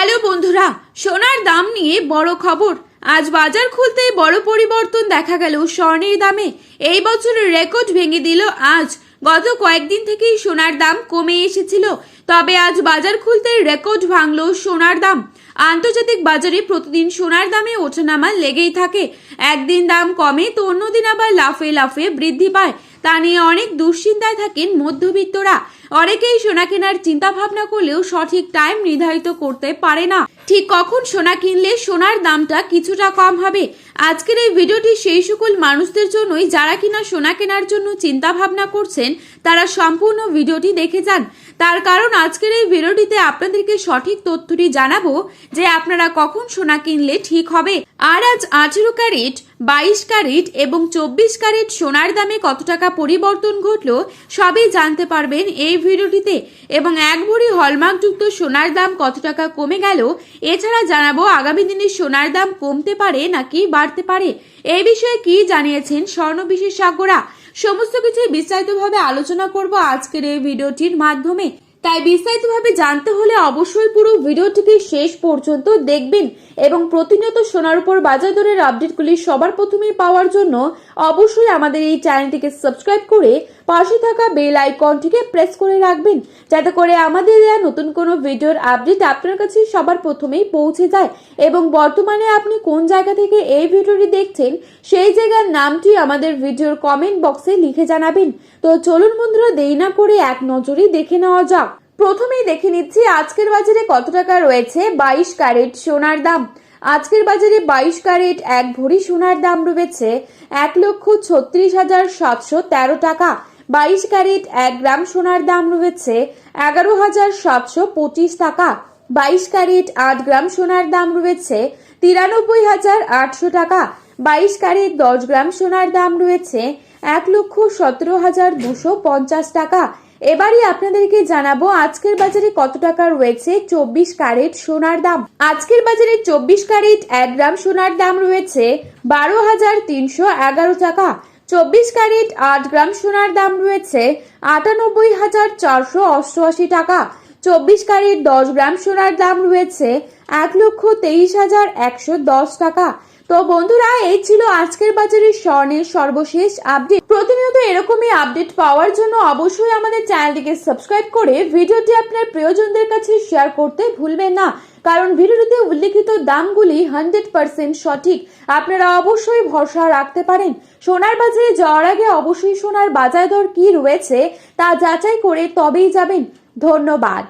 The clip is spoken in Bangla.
হ্যালো বন্ধুরা, সোনার দাম নিয়ে বড় খবর। আজ বাজার খুলতেই বড় পরিবর্তন দেখা গেল স্বর্ণের দামে। এই বছরের রেকর্ড ভেঙে দিল আজ। গত কয়েকদিন থেকেই সোনার দাম কমে এসেছিল, তবে আজ বাজার খুলতে রেকর্ড ভাঙল সোনার দাম। আন্তর্জাতিক বাজারে প্রতিদিন সোনার দামে ওঠানামা লেগেই থাকে। একদিন দাম কমে তো অন্যদিন আবার লাফে লাফে বৃদ্ধি পায়। তা নিয়ে অনেক দুশ্চিন্তায় থাকেন মধ্যবিত্তরা। অনেকেই সোনা কেনার চিন্তা ভাবনা করলেও সঠিক টাইম নির্ধারিত করতে পারে না। ঠিক কখন সোনা কিনলে সোনার দামটা কিছুটা কম হবে আজকের এই ভিডিওটি সেই সকল মানুষদের জন্যই, যারা কিনা সোনা কেনার জন্য চিন্তা ভাবনা করছেন, তারা সম্পূর্ণ ভিডিওটি দেখে যান। তার কারণ আজকের এই ভিডিওটিতে আপনাদেরকে সঠিক তথ্যটি জানাব যে আপনারা কখন সোনা কিনলে ঠিক হবে। আর আজ আঠেরো ক্যারেট বাইশ ক্যারেট এবং চব্বিশ ক্যারেট সোনার দামে কত টাকা পরিবর্তন ঘটলো সবই জানতে পারবেন এই ভিডিওটিতে। এবং এক ভরি হলমার্কযুক্ত সোনার দাম কত টাকা কমে গেল, এছাড়া জানাব আগামী দিনে সোনার দাম কমতে পারে নাকি বাড়তে পারে। এই বিষয়ে কি জানিয়েছেন স্বর্ণ বিশেষজ্ঞরা? সমস্ত কিছু বিস্তারিতভাবে আলোচনা করব আজকের এই ভিডিওটির মাধ্যমে। তাই বিস্তারিতভাবে জানতে হলে অবশ্যই পুরো ভিডিওটিকে শেষ পর্যন্ত দেখবেন এবং প্রতিনিয়ত সোনার উপর বাজার দরের আপডেটগুলি সবার প্রথমেই পাওয়ার জন্য অবশ্যই আমাদের এই চ্যানেলটিকে সাবস্ক্রাইব করে পাশে থাকা বেল আইকনটিকে প্রেস করে রাখবেন। যাতে করে আমাদের দেওয়া নতুন কোনো ভিডিওর আপডেট আপনার কাছে সবার প্রথমেই পৌঁছে যায়। এবং বর্তমানে আপনি কোন জায়গা থেকে এই ভিডিওটি দেখছেন, সেই জায়গার নামটি আমাদের ভিডিওর কমেন্ট বক্সে লিখে জানাবেন। তো চলুন বন্ধুরা, দেরি না করে এক নজরেই দেখে নেওয়া যাক। প্রথমেই দেখে নিচ্ছি, আজকের বাজারে কত টাকা রয়েছে? বাইশ ক্যারেট সোনার দাম। আজকের বাজারে বাইশ ক্যারেট এক ভরি সোনার দাম রয়েছে এক লক্ষ ছত্রিশ হাজার সাতশো তেরো টাকা। বাইশ ক্যারেট এক গ্রাম সোনার দাম রয়েছে এগারো হাজার সাতশো পঁচিশ টাকা। বাইশ ক্যারেট আট গ্রাম সোনার দাম রয়েছে তিরানব্বই হাজার আটশো টাকা। বাইশ ক্যারেট দশ গ্রাম সোনার দাম রয়েছে এক লক্ষ সতেরো হাজার দুশো পঞ্চাশ টাকা। এবারই আপনাদেরকে জানাব আজকের বাজারে কত টাকা রয়েছে চব্বিশ ক্যারেট সোনার দাম। আজকের বাজারে চব্বিশ ক্যারেট এক গ্রাম সোনার দাম রয়েছে বারো হাজার তিনশো এগারো টাকা। চব্বিশ ক্যারেট আট গ্রাম সোনার দাম রয়েছে আটানব্বই হাজার চারশো অষ্টআশি টাকা। চব্বিশ ক্যারেট দশ গ্রাম সোনার দাম রয়েছে এক লক্ষ তেইশ হাজার একশো দশ টাকা। তো বন্ধুরা, এই ছিল আজকের বাজারের স্বর্ণের সর্বশেষ আপডেট প্রতিনিয়ত এরকমই আপডেট পাওয়ার জন্য অবশ্যই আমাদের চ্যানেলটিকে সাবস্ক্রাইব করে ভিডিওটি আপনার প্রিয়জনদের কাছে শেয়ার করতে ভুলবেন না। কারণ ভিডিওটিতে উল্লেখিত দামগুলি হান্ড্রেড পার্সেন্ট সঠিক। আপনারা অবশ্যই ভরসা রাখতে পারেন। সোনার বাজারে যাওয়ার আগে অবশ্যই সোনার বাজার দর কি রয়েছে তা যাচাই করে তবেই যাবেন। ধন্যবাদ।